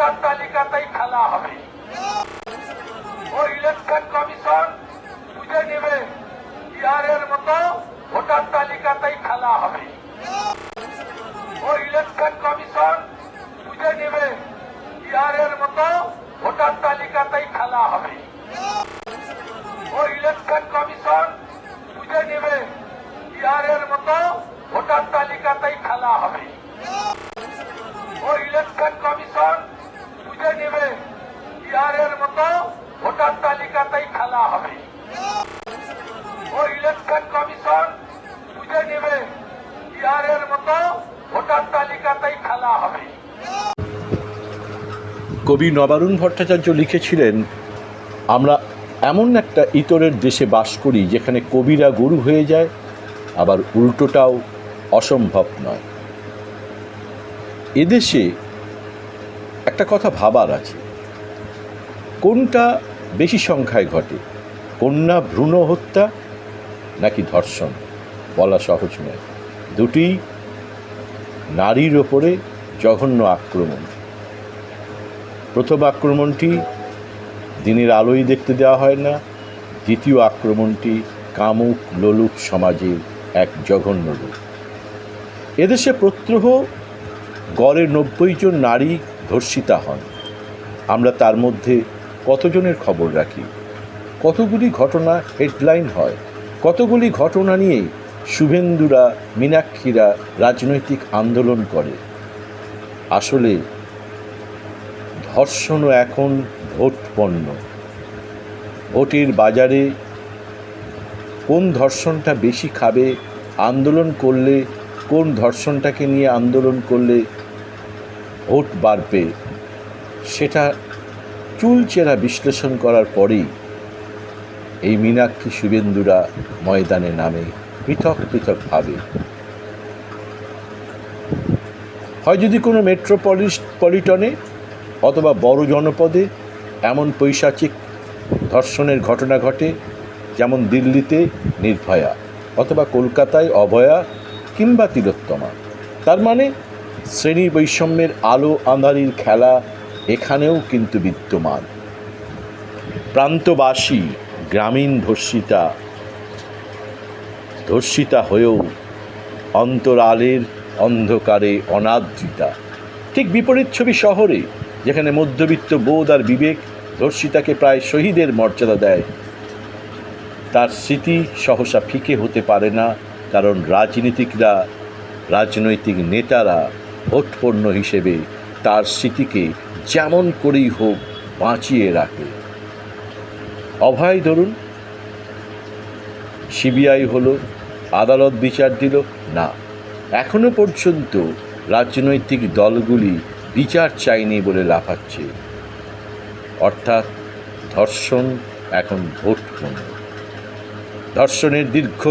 Voter তালিকাতেই খেলা হবে। ওই ইলেকশন কমিশন বুঝে নেবে বিহারের মতো ভোটার তালিকাতেই খেলা হবে। ওই ইলেকশন কমিশন বুঝে নেবে বিহারের মতো ভোটার তালিকাতেই খেলা হবে। ওই ইলেকশন কমিশন বুঝে নেবে বিহারের মতো ভোটার তালিকাতেই খেলা হবে ওই ইলেকশন কমিশন বুঝে নেবে বিহারের মতো ভোটার তালিকাতেই খেলা হবে ওই ইলেকশন কমিশন বুঝে নেবে কবি নবারুণ ভট্টাচার্য লিখেছিলেন, আমরা এমন একটা ইতরের দেশে বাস করি যেখানে কবিরা গুরু হয়ে যায়, আবার উল্টোটাও অসম্ভব নয়। এদেশে একটা কথা ভাবার আছে। কোনটা বেশি সংখ্যায় ঘটে? কন্যা ভ্রূণ হত্যা নাকি ধর্ষণ? বলা সহজ নয়। দুটি নারীর ওপরে জঘন্য আক্রমণ। প্রথম আক্রমণটি দিনের আলোই দেখতে দেওয়া হয় না, দ্বিতীয় আক্রমণটি কামুক লোলুপ সমাজের এক জঘন্য রূপ। এদেশে প্রত্যহ গড়ে নব্বই জন নারী ধর্ষিতা হন। আমরা তার মধ্যে কতজনের খবর রাখি? কতগুলি ঘটনা হেডলাইন হয়? কতগুলি ঘটনা নিয়ে শুভেন্দুরা, মীনাক্ষীরা রাজনৈতিক আন্দোলন করে। আসলে ধর্ষণও এখন ভোট পণ্য ভোটের বাজারে কোন ধর্ষণটা বেশি খাবে, আন্দোলন করলে, কোন ধর্ষণটাকে নিয়ে আন্দোলন করলে ভোট বাড়বে, সেটা চুলচেরা বিশ্লেষণ করার পরেই এই মীনাক্ষী শুভেন্দুরা ময়দানে নামে। পৃথক পৃথকভাবে হয় যদি কোনো মেট্রোপলিস, পলিটনে অথবা বড় জনপদে এমন পৈশাচিক ধর্ষণের ঘটনা ঘটে, যেমন দিল্লিতে নির্ভয়া অথবা কলকাতায় অভয়া কিংবা তিলোত্তমা, তার মানে শ্রেণি বৈষম্যের আলো আঁধারির খেলা এখানেও কিন্তু বিদ্যমান। প্রান্তবাসী গ্রামীণ ধর্ষিতা ধর্ষিতা হয়েও অন্তরালের অন্ধকারে অনাদৃতা। ঠিক বিপরীত ছবি শহরে, যেখানে মধ্যবিত্ত বোধ আর বিবেক ধর্ষিতাকে প্রায় শহীদের মর্যাদা দেয়। তার স্মৃতি সহসা ফিকে হতে পারে না, কারণ রাজনীতিকরা, রাজনৈতিক নেতারা ভোটপণ্য হিসেবে তার স্মৃতিকে যেমন করেই হোক বাঁচিয়ে রাখে। অভয়, ধরুন। সিবিআই হলো আদালত বিচার দিল, না। এখনও পর্যন্ত রাজনৈতিক দলগুলি বিচার চাইনি বলে লাফাচ্ছে। অর্থাৎ ধর্ষণ এখন ভোট ধর্ষণের দীর্ঘ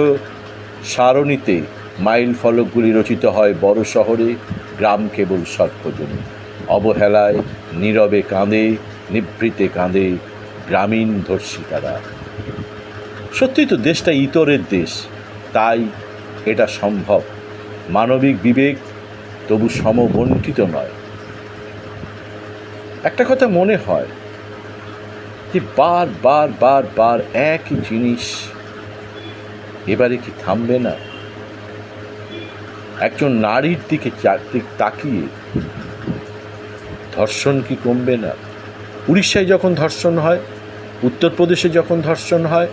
সারণীতে মাইল ফলকগুলি রচিত হয় বড় শহরে, গ্রাম কেবল সর্বজনী অবহেলায়, নীরবে কাঁদে, নিভৃতে কাঁদে গ্রামীণ ধর্ষিতারা সত্যি তো দেশটা ইতরের দেশ। তাই এটা সম্ভব। মানবিক বিবেক তবু সমবন্টিত নয়। একটা কথা মনে হয় যে বার বার বার বার একই জিনিস এবারে কি থামবে না? একজন নারীর দিকে চারদিক তাকিয়ে ধর্ষণ কি কমবে না? উড়িষ্যায় যখন ধর্ষণ হয়, উত্তরপ্রদেশে যখন ধর্ষণ হয়,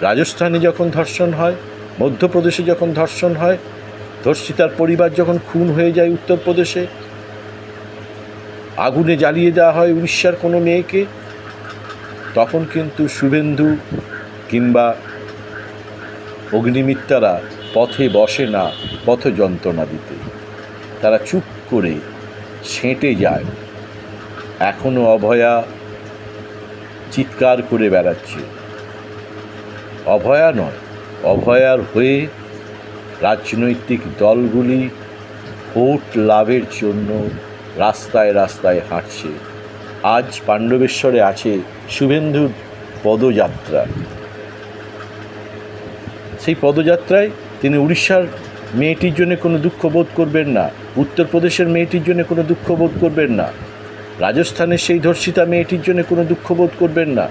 রাজস্থানে যখন ধর্ষণ হয় মধ্যপ্রদেশে যখন ধর্ষণ হয় ধর্ষিতার পরিবার যখন খুন হয়ে যায় উত্তরপ্রদেশে, আগুনে জ্বালিয়ে দেওয়া হয় উড়িষ্যার কোনো মেয়েকে, তখন কিন্তু শুভেন্দু কিংবা অগ্নিমিত্রারা পথে বসে না, পথ যন্ত্রণা দিতে। তারা চুপ করে সেঁটে যায়। এখনও অভয়া চিৎকার করে বেড়াচ্ছে। অভয়া নয় অভয়ার হয়ে রাজনৈতিক দলগুলি ভোট লাভের জন্য রাস্তায় রাস্তায় হাঁটছে। আজ পাণ্ডবেশ্বরে আছে শুভেন্দুর পদযাত্রা। সেই পদযাত্রায় তিনি উড়িষ্যার মেয়েটির জন্য কোনো দুঃখ বোধ করবেন না, উত্তরপ্রদেশের মেয়েটির জন্য কোনো দুঃখ বোধ করবেন না, রাজস্থানের সেই ধর্ষিতা মেয়েটির জন্য কোনো দুঃখ বোধ করবেন না।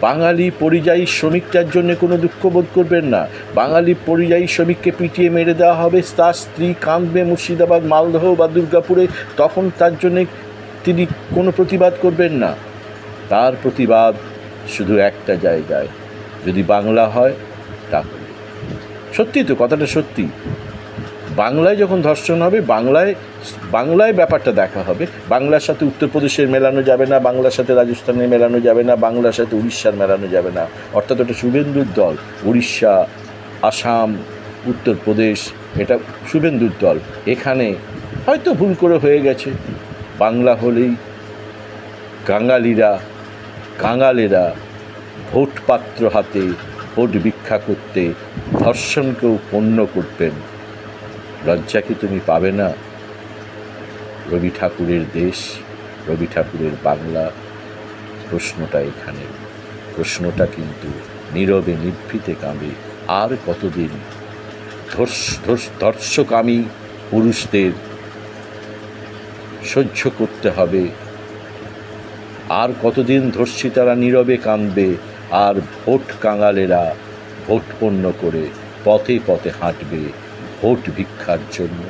বাঙালি পরিযায়ী শ্রমিকটার জন্য কোনো দুঃখ বোধ করবেন না। বাঙালি পরিযায়ী শ্রমিককে পিটিয়ে মেরে দেওয়া হবে। তার স্ত্রী কাঁদবে মুর্শিদাবাদ, মালদহ বা দুর্গাপুরে। তখন তার জন্যে তিনি কোনো প্রতিবাদ করবেন না। তার প্রতিবাদ শুধু একটা জায়গায়। যদি বাংলা হয়, তাহলে। সত্যি তো, কথাটা সত্যি। বাংলায় যখন ধর্ষণ হবে, বাংলায় বাংলায় ব্যাপারটা দেখা হবে। বাংলার সাথে উত্তরপ্রদেশের মেলানো যাবে না, বাংলার সাথে রাজস্থানের মেলানো যাবে না, বাংলার সাথে উড়িষ্যার মেলানো যাবে না। অর্থাৎ ওটা শুভেন্দুর দল, উড়িষ্যা, আসাম, উত্তরপ্রদেশ, এটা শুভেন্দুর দল। এখানে হয়তো ভুল করে হয়ে গেছে। বাংলা হলেই কাঙালিরা, কাঙালেরা ভোটপাত্র হাতে ভোট ভিক্ষা করতে ধর্ষণকেও পণ্য করতেন। লজ্জা কি তুমি পাবে না। রবি ঠাকুরের দেশ, রবি ঠাকুরের বাংলা। প্রশ্নটা এখানে। প্রশ্নটা কিন্তু নীরবে নিভৃতে কাঁদে। আর কতদিন? ধর্ষ, ধর্ষ- ধর্ষকামী পুরুষদের সহ্য করতে হবে। আর কতদিন ধর্ষিতারা নীরবে কাঁদবে? আর ভোট কাঙালেরা ভোট পণ্য করে পথে পথে হাঁটবে। ভোট ভিক্ষার জন্য।